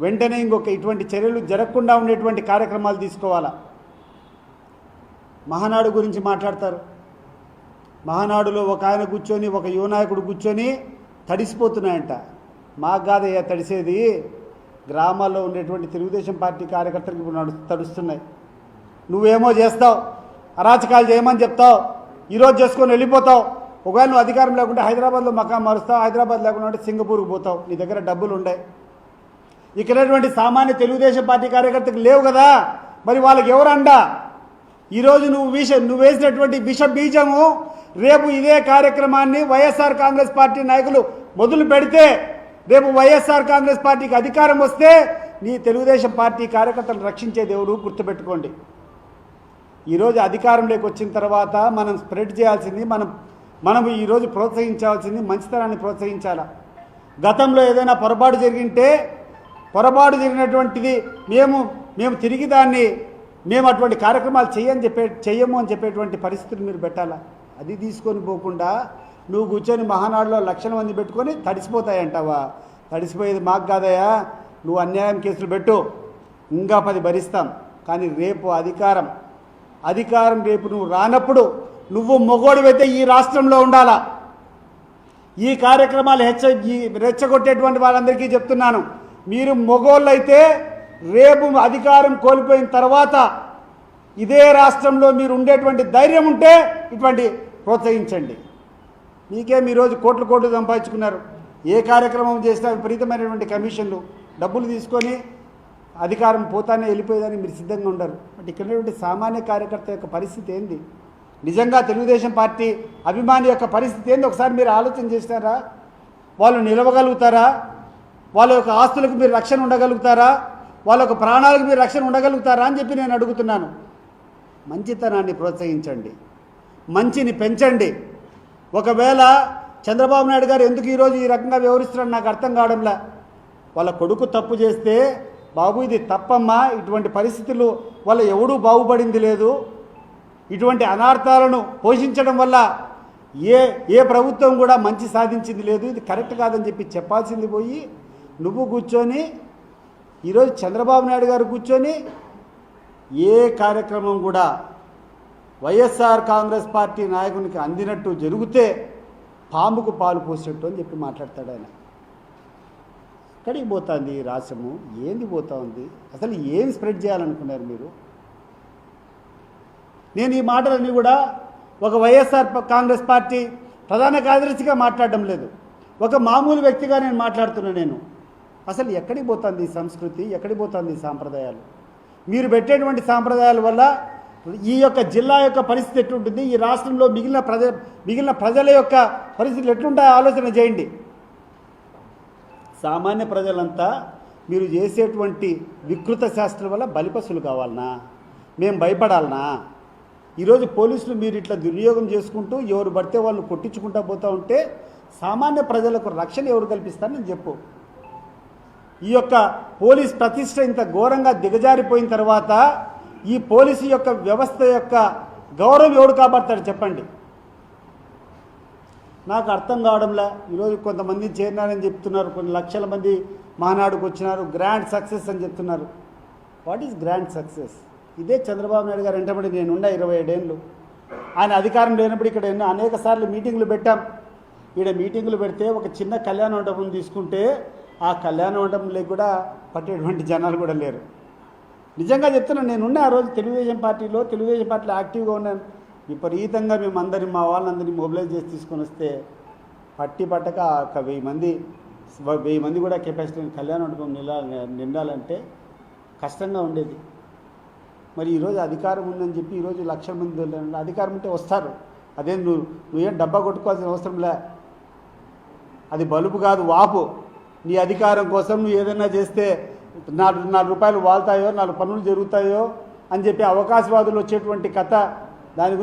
వెంటనే ఇంకొక ఇటువంటి చర్యలు జరగకుండా ఉండేటువంటి కార్యక్రమాలు తీసుకోవాలా? మహానాడు గురించి మాట్లాడతారు. మహానాడులో ఒక ఆయన కూర్చొని ఒక యువనాయకుడు కూర్చొని తడిసిపోతున్నాయంట. మాకు కాదయ్యా తడిసేది. గ్రామాల్లో ఉండేటువంటి తెలుగుదేశం పార్టీ కార్యకర్తలకు ఇప్పుడు నడు తడుస్తున్నాయి. నువ్వేమో చేస్తావు. అరాచకాలు చేయమని చెప్తావు. ఈరోజు చేసుకొని వెళ్ళిపోతావు. ఒకవేళ నువ్వు అధికారం లేకుంటే హైదరాబాద్లో మకాం మారుస్తావు. హైదరాబాద్ లేకుండా సింగపూర్కి పోతావు. నీ దగ్గర డబ్బులు ఉండే. ఇక్కడటువంటి సామాన్య తెలుగుదేశం పార్టీ కార్యకర్తకు లేవు కదా. మరి వాళ్ళకి ఎవరు అండా? ఈరోజు నువ్వు విష నువ్వు వేసినటువంటి విష బీజము రేపు ఇదే కార్యక్రమాన్ని వైఎస్ఆర్ కాంగ్రెస్ పార్టీ నాయకులు మొదలు పెడితే రేపు వైఎస్ఆర్ కాంగ్రెస్ పార్టీకి అధికారం వస్తే నీ తెలుగుదేశం పార్టీ కార్యకర్తలు రక్షించే దేవుడు గుర్తుపెట్టుకోండి. ఈరోజు అధికారంలోకి వచ్చిన తర్వాత మనం స్ప్రెడ్ చేయాల్సింది మనం మనం ఈరోజు ప్రోత్సహించాల్సింది మంచితనాన్ని ప్రోత్సహించాలా? గతంలో ఏదైనా పొరపాటు జరిగింటే పొరపాటు జరిగినటువంటిది మేము మేము తిరిగి దాన్ని మేము అటువంటి కార్యక్రమాలు చేయని చెప్పే చెయ్యము అని చెప్పేటువంటి పరిస్థితులు మీరు పెట్టాలా? అది తీసుకొని పోకుండా నువ్వు కూర్చొని మహానాడులో లక్షల మంది పెట్టుకొని తడిసిపోతాయంటావా? తడిసిపోయేది మాకు కాదయా నువ్వు అన్యాయం కేసులు పెట్టు. ఇంకా పది భరిస్తాం. కానీ రేపు అధికారం అధికారం రేపు నువ్వు రానప్పుడు నువ్వు మొగోడివైతే ఈ రాష్ట్రంలో ఉండాలా? ఈ కార్యక్రమాలు హెచ్చ ఈ రెచ్చగొట్టేటువంటి వాళ్ళందరికీ చెప్తున్నాను. మీరు మొగోళ్ళైతే రేపు అధికారం కోల్పోయిన తర్వాత ఇదే రాష్ట్రంలో మీరు ఉండేటువంటి ధైర్యం ఉంటే ఇటువంటి ప్రోత్సహించండి. మీకేం ఈరోజు కోట్లు కోట్లు సంపాదించుకున్నారు. ఏ కార్యక్రమం చేసినా విపరీతమైనటువంటి కమిషన్లు డబ్బులు తీసుకొని అధికారం పోతానే వెళ్ళిపోయేదని మీరు సిద్ధంగా ఉండరు. బట్ ఇక్కడటువంటి సామాన్య కార్యకర్త యొక్క పరిస్థితి ఏంది? నిజంగా తెలుగుదేశం పార్టీ అభిమాని యొక్క పరిస్థితి ఏంది? ఒకసారి మీరు ఆలోచన చేస్తారా? వాళ్ళు నిలవగలుగుతారా? వాళ్ళ యొక్క ఆస్తులకు మీరు రక్షణ ఉండగలుగుతారా? వాళ్ళ యొక్క ప్రాణాలకు మీరు రక్షణ ఉండగలుగుతారా అని చెప్పి నేను అడుగుతున్నాను. మంచితనాన్ని ప్రోత్సహించండి. మంచిని పెంచండి. ఒకవేళ చంద్రబాబు నాయుడు గారు ఎందుకు ఈరోజు ఈ రకంగా వ్యవహరిస్తున్నాడు నాకు అర్థం కావడంలా? వాళ్ళ కొడుకు తప్పు చేస్తే బాబు ఇది తప్పమ్మా. ఇటువంటి పరిస్థితులు వల్ల ఎవడూ బాగుపడింది లేదు. ఇటువంటి అనార్థాలను పోషించడం వల్ల ఏ ఏ ప్రభుత్వం కూడా మంచి సాధించింది లేదు. ఇది కరెక్ట్ కాదని చెప్పి చెప్పాల్సింది పోయి నువ్వు కూర్చొని ఈరోజు చంద్రబాబు నాయుడు గారు కూర్చొని ఏ కార్యక్రమం కూడా వైఎస్ఆర్ కాంగ్రెస్ పార్టీ నాయకునికి అందినట్టు జరిగితే పాముకు పాలు పోసినట్టు అని చెప్పి మాట్లాడతాడు ఆయన. ఎక్కడికి పోతుంది ఈ రాష్ట్రము? ఏంది పోతా ఉంది? అసలు ఏం స్ప్రెడ్ చేయాలనుకున్నారు మీరు? నేను ఈ మాటలన్నీ కూడా ఒక వైఎస్ఆర్ కాంగ్రెస్ పార్టీ ప్రధాన కార్యదర్శిగా మాట్లాడడం లేదు. ఒక మామూలు వ్యక్తిగా నేను మాట్లాడుతున్నాను నేను. అసలు ఎక్కడికి పోతుంది ఈ సంస్కృతి? ఎక్కడికి పోతుంది ఈ సాంప్రదాయాలు? మీరు పెట్టేటువంటి సాంప్రదాయాల వల్ల ఈ యొక్క జిల్లా యొక్క పరిస్థితి ఎట్లుంటుంది? ఈ రాష్ట్రంలో మిగిలిన ప్రజ మిగిలిన ప్రజల యొక్క పరిస్థితులు ఎట్లుంటాయో ఆలోచన చేయండి. సామాన్య ప్రజలంతా మీరు చేసేటువంటి వికృత శాస్త్రం వల్ల బలిపసులు కావాలనా? మేము భయపడాలనా? ఈరోజు పోలీసులు మీరు ఇట్లా దుర్యోగం చేసుకుంటూ ఎవరు పడితే వాళ్ళు కొట్టించుకుంటా పోతూ ఉంటే సామాన్య ప్రజలకు రక్షణ ఎవరు కల్పిస్తారని చెప్పు. ఈ యొక్క పోలీస్ ప్రతిష్ట ఇంత ఘోరంగా దిగజారిపోయిన తర్వాత ఈ పోలీసు యొక్క వ్యవస్థ యొక్క గౌరవం ఎవడు కాపాడతాడు చెప్పండి. నాకు అర్థం కావడంలా ఈరోజు కొంతమంది చేరినారని చెప్తున్నారు కొన్ని లక్షల మంది మానాడుకు వచ్చినారు గ్రాండ్ సక్సెస్ అని చెప్తున్నారు. What is grand success? ఇదే చంద్రబాబు నాయుడు గారు వెంటబడి నేనుండా ఇరవై ఏడేళ్ళు. ఆయన అధికారం లేనప్పుడు ఇక్కడ ఎన్నో అనేక సార్లు మీటింగ్లు పెట్టాం. ఈడ మీటింగులు పెడితే ఒక చిన్న కళ్యాణ మండపం తీసుకుంటే ఆ కళ్యాణ మండపంలో కూడా పట్టేటువంటి జనాలు కూడా లేరు. నిజంగా చెప్తున్నాను నేనున్న ఆ రోజు తెలుగుదేశం పార్టీలో తెలుగుదేశం పార్టీలో యాక్టివ్గా ఉన్నాను. విపరీతంగా మేము అందరి మా వాళ్ళందరినీ మొబిలైజ్ చేసి తీసుకొని వస్తే పట్టి పట్టక ఒక వెయ్యి మంది వెయ్యి మంది కూడా కెపాసిటీ కళ్యాణ మండపం నిలా నిండాలంటే కష్టంగా ఉండేది. మరి ఈరోజు అధికారం ఉందని చెప్పి ఈరోజు లక్షల మంది వెళ్ళారు. అధికారం ఉంటే వస్తారు. అదే నువ్వు నువ్వేం డబ్బా కొట్టుకోవాల్సిన అవసరం లే. అది బలుపు కాదు వాపు. నీ అధికారం కోసం నువ్వు ఏదైనా చేస్తే నాలుగు నాలుగు రూపాయలు వాళ్తాయో నాలుగు పనులు జరుగుతాయో అని చెప్పి అవకాశవాదులు వచ్చేటువంటి కథ దాని గురించి